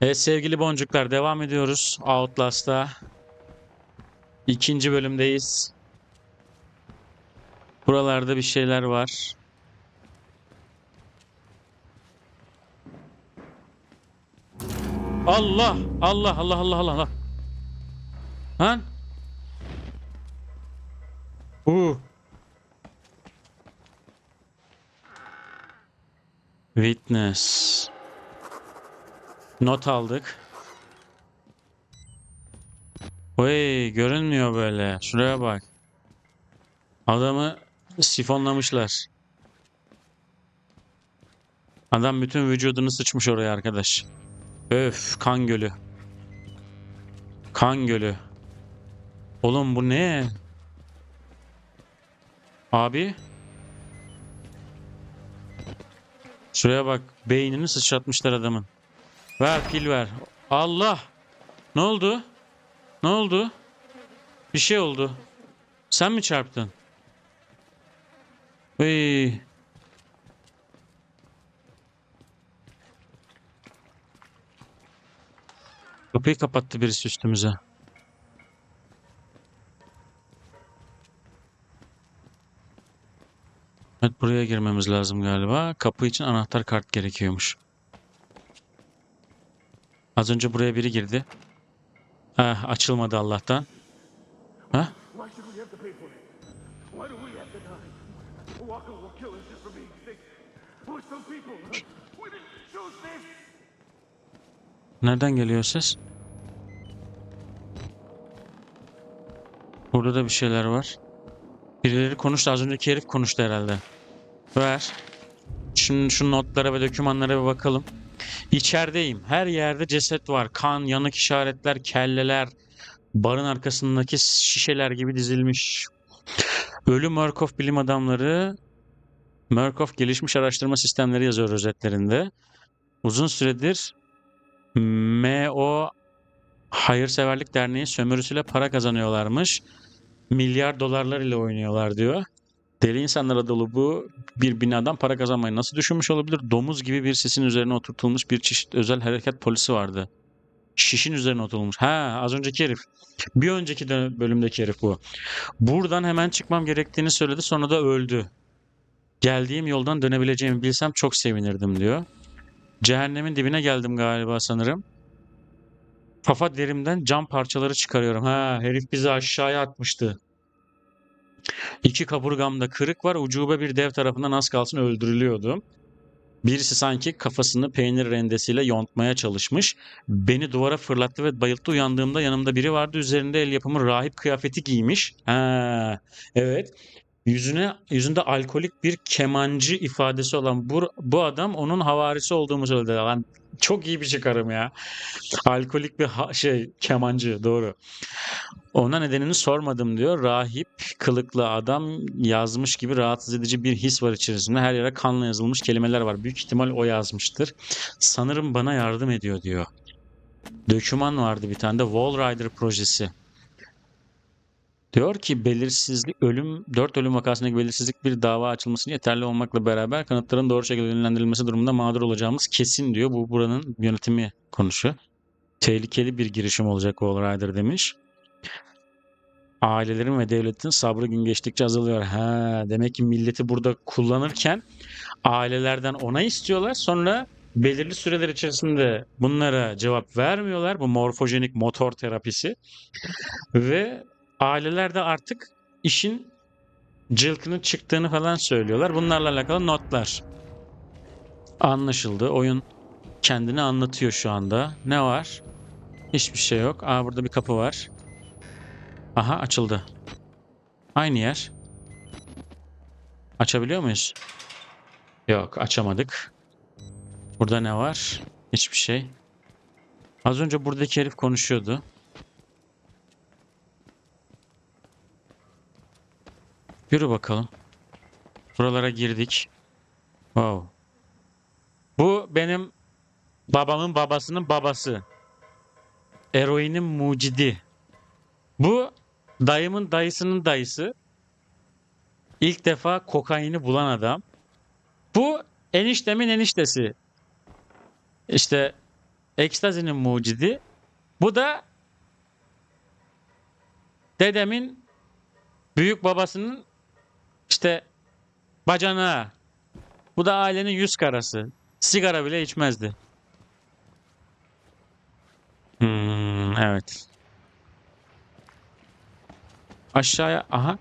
Evet sevgili boncuklar devam ediyoruz Outlast'ta. İkinci bölümdeyiz. Buralarda bir şeyler var. Allah! Allah Allah Allah Allah Allah. Lan! Uh. Witness. Not aldık. Oy görünmüyor böyle. Şuraya bak. Adamı sifonlamışlar. Adam bütün vücudunu sıçmış oraya arkadaş. Öf kan gölü. Kan gölü. Oğlum bu ne? Abi. Şuraya bak. Beynini sıçratmışlar adamın. Ver pil ver. Allah. Ne oldu? Ne oldu? Bir şey oldu. Sen mi çarptın? Hey. Kapıyı kapattı birisi üstümüze. Evet buraya girmemiz lazım galiba. Kapı için anahtar kart gerekiyormuş. Az önce buraya biri girdi. Ha, açılmadı Allah'tan. Ha? Nereden geliyor ses? Burada da bir şeyler var. Birileri konuştu. Az önceki herif konuştu herhalde. Ver. Şimdi şu notlara ve dokümanlara bir bakalım. İçerideyim. Her yerde ceset var. Kan, yanık işaretler, kelleler. Barın arkasındaki şişeler gibi dizilmiş. Ölü Murkoff bilim adamları Murkoff gelişmiş araştırma sistemleri yazıyor özetlerinde. Uzun süredir MO Hayırseverlik Derneği sömürüsüyle para kazanıyorlarmış. Milyar dolarlar ile oynuyorlar diyor. Deli insanlara dolu bu bir binadan para kazanmayı nasıl düşünmüş olabilir? Domuz gibi bir sisin üzerine oturtulmuş bir çeşit özel hareket polisi vardı. Şişin üzerine oturulmuş. Ha az önceki herif. Bir önceki dö- bölümdeki herif bu. Buradan hemen çıkmam gerektiğini söyledi sonra da öldü. Geldiğim yoldan dönebileceğimi bilsem çok sevinirdim diyor. Cehennemin dibine geldim galiba sanırım. Kafa derimden cam parçaları çıkarıyorum. Ha herif bizi aşağıya atmıştı. İki kaburgamda kırık var. Ucube bir dev tarafından az kalsın öldürülüyordu. Birisi sanki kafasını peynir rendesiyle yontmaya çalışmış. Beni duvara fırlattı ve bayılttı. Uyandığımda yanımda biri vardı. Üzerinde el yapımı rahip kıyafeti giymiş. Ha, evet. Yüzüne yüzünde alkolik bir kemancı ifadesi olan bu, bu adam onun havarisi olduğumu söyledi. Lan çok iyi bir çıkarım ya. Alkolik bir ha- şey kemancı doğru. Ona nedenini sormadım diyor. Rahip kılıklı adam yazmış gibi rahatsız edici bir his var içerisinde. Her yere kanla yazılmış kelimeler var. Büyük ihtimal o yazmıştır. Sanırım bana yardım ediyor diyor. Döküman vardı bir tane de Wall Rider projesi. Diyor ki belirsizlik ölüm 4 ölüm vakasındaki belirsizlik bir dava açılmasının yeterli olmakla beraber kanıtların doğru şekilde yönlendirilmesi durumunda mağdur olacağımız kesin diyor. Bu buranın yönetimi konuşuyor. Tehlikeli bir girişim olacak Wall Rider demiş. Ailelerin ve devletin sabrı gün geçtikçe azalıyor. Ha, demek ki milleti burada kullanırken ailelerden onay istiyorlar. Sonra belirli süreler içerisinde bunlara cevap vermiyorlar. Bu morfojenik motor terapisi. Ve aileler de artık işin cılkının çıktığını falan söylüyorlar. Bunlarla alakalı notlar. Anlaşıldı. Oyun kendini anlatıyor şu anda. Ne var? Hiçbir şey yok. Aa burada bir kapı var. Aha açıldı. Aynı yer. Açabiliyor muyuz? Yok açamadık. Burada ne var? Hiçbir şey. Az önce buradaki herif konuşuyordu. Yürü bakalım. Buralara girdik. Wow. Bu benim babamın babasının babası. Eroinin mucidi. Bu dayımın dayısının dayısı. İlk defa kokaini bulan adam. Bu eniştemin eniştesi. İşte ekstazinin mucidi. Bu da dedemin büyük babasının işte bacanağı. Bu da ailenin yüz karası. Sigara bile içmezdi. Hmm, evet. Aşağıya aha.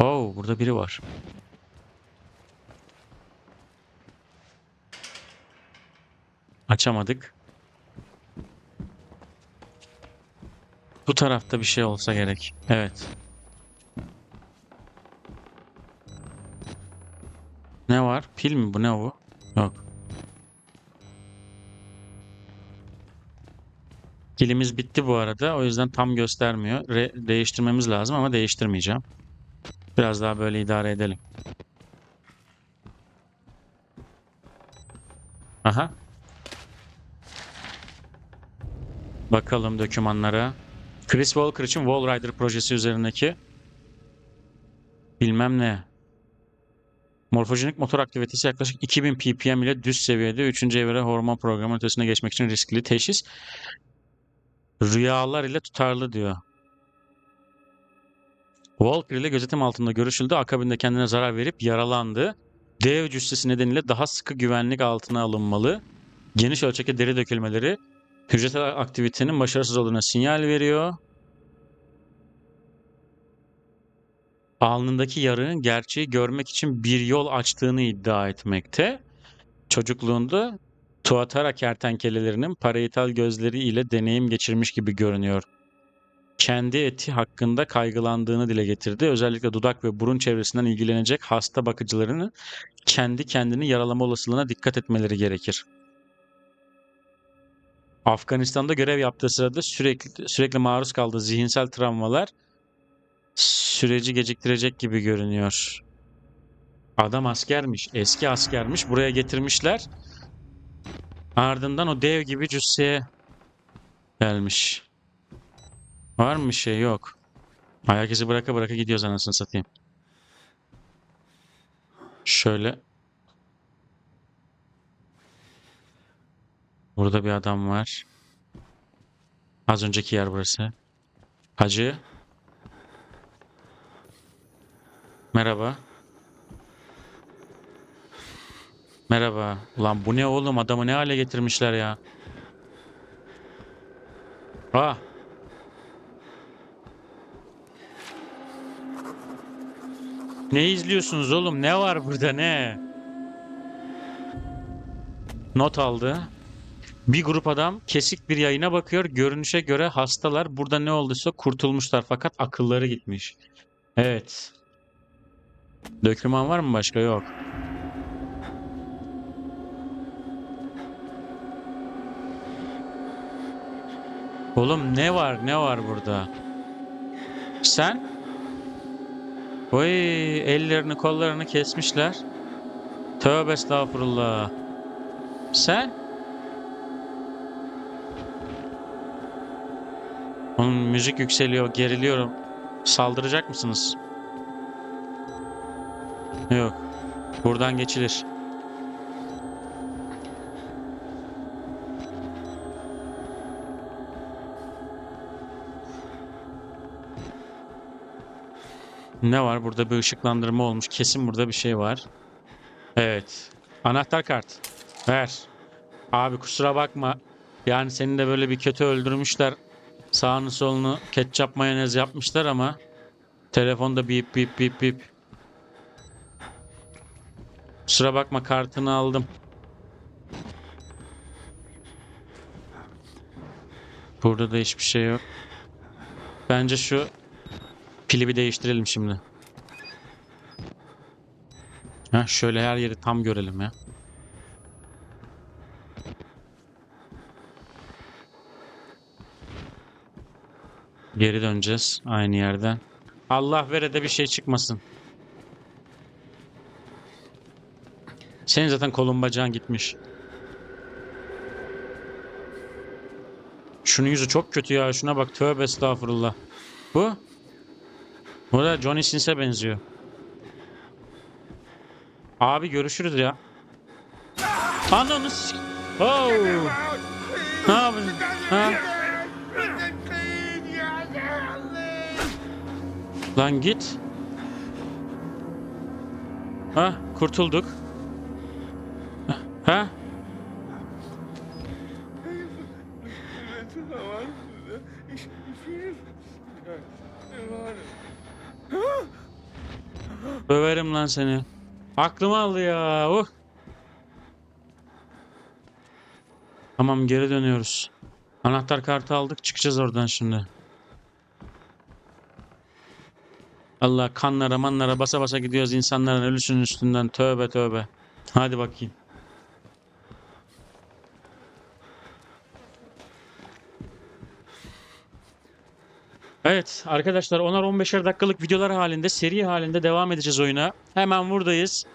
Oo, burada biri var. Açamadık. Bu tarafta bir şey olsa gerek. Evet. Pil mi bu? Ne bu? Yok. Pilimiz bitti bu arada. O yüzden tam göstermiyor. Re- değiştirmemiz lazım ama değiştirmeyeceğim. Biraz daha böyle idare edelim. Aha. Bakalım dokümanlara. Chris Walker için Wall Rider projesi üzerindeki bilmem ne. Morfojenik motor aktivitesi yaklaşık 2000 ppm ile düz seviyede 3. evre hormon programı ötesine geçmek için riskli teşhis. Rüyalar ile tutarlı diyor. Walker ile gözetim altında görüşüldü. Akabinde kendine zarar verip yaralandı. Dev cüssesi nedeniyle daha sıkı güvenlik altına alınmalı. Geniş ölçekli deri dökülmeleri hücresel aktivitenin başarısız olduğuna sinyal veriyor. Alnındaki yarığın gerçeği görmek için bir yol açtığını iddia etmekte. Çocukluğunda Tuatara kertenkelelerinin parietal gözleri ile deneyim geçirmiş gibi görünüyor. Kendi eti hakkında kaygılandığını dile getirdi. Özellikle dudak ve burun çevresinden ilgilenecek hasta bakıcılarının kendi kendini yaralama olasılığına dikkat etmeleri gerekir. Afganistan'da görev yaptığı sırada sürekli sürekli maruz kaldığı zihinsel travmalar süreci geciktirecek gibi görünüyor. Adam askermiş, eski askermiş. Buraya getirmişler. Ardından o dev gibi cüsseye gelmiş. Var mı şey? Yok. Ayak izi bıraka bıraka gidiyoruz anasını satayım. Şöyle. Burada bir adam var. Az önceki yer burası. Hacı. Merhaba. Merhaba. Ulan bu ne oğlum? Adamı ne hale getirmişler ya? Ah. Ne izliyorsunuz oğlum? Ne var burada ne? Not aldı. Bir grup adam kesik bir yayına bakıyor. Görünüşe göre hastalar burada ne olduysa kurtulmuşlar fakat akılları gitmiş. Evet. Döküman var mı başka? Yok. Oğlum ne var ne var burada? Sen? Oy ellerini kollarını kesmişler. Tövbe estağfurullah. Sen? Onun müzik yükseliyor, geriliyorum. Saldıracak mısınız? Yok. Buradan geçilir. Ne var? Burada bir ışıklandırma olmuş. Kesin burada bir şey var. Evet. Anahtar kart. Ver. Abi kusura bakma. Yani seni de böyle bir kötü öldürmüşler. Sağını solunu ketçap mayonez yapmışlar ama telefonda bip bip bip bip. Kusura bakma kartını aldım. Burada da hiçbir şey yok. Bence şu pili bir değiştirelim şimdi. Ha şöyle her yeri tam görelim ya. Geri döneceğiz aynı yerden. Allah vere de bir şey çıkmasın. Senin zaten kolun bacağın gitmiş. Şunun yüzü çok kötü ya. Şuna bak tövbe estağfurullah. Bu? Bu da Johnny Sins'e benziyor. Abi görüşürüz ya. Ananı s- Oh! Ne yapıyorsun? Ha? Lan git. Ha, kurtulduk. Ha? Döverim lan seni. Aklımı aldı ya. Uh. Tamam geri dönüyoruz. Anahtar kartı aldık çıkacağız oradan şimdi. Allah kanlara manlara basa basa gidiyoruz insanların ölüsünün üstünden. Tövbe tövbe. Hadi bakayım. Evet arkadaşlar 10'ar 15'er dakikalık videolar halinde seri halinde devam edeceğiz oyuna. Hemen buradayız.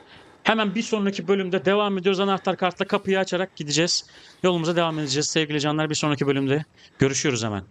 Hemen bir sonraki bölümde devam ediyoruz. Anahtar kartla kapıyı açarak gideceğiz. Yolumuza devam edeceğiz sevgili canlar. Bir sonraki bölümde görüşüyoruz hemen.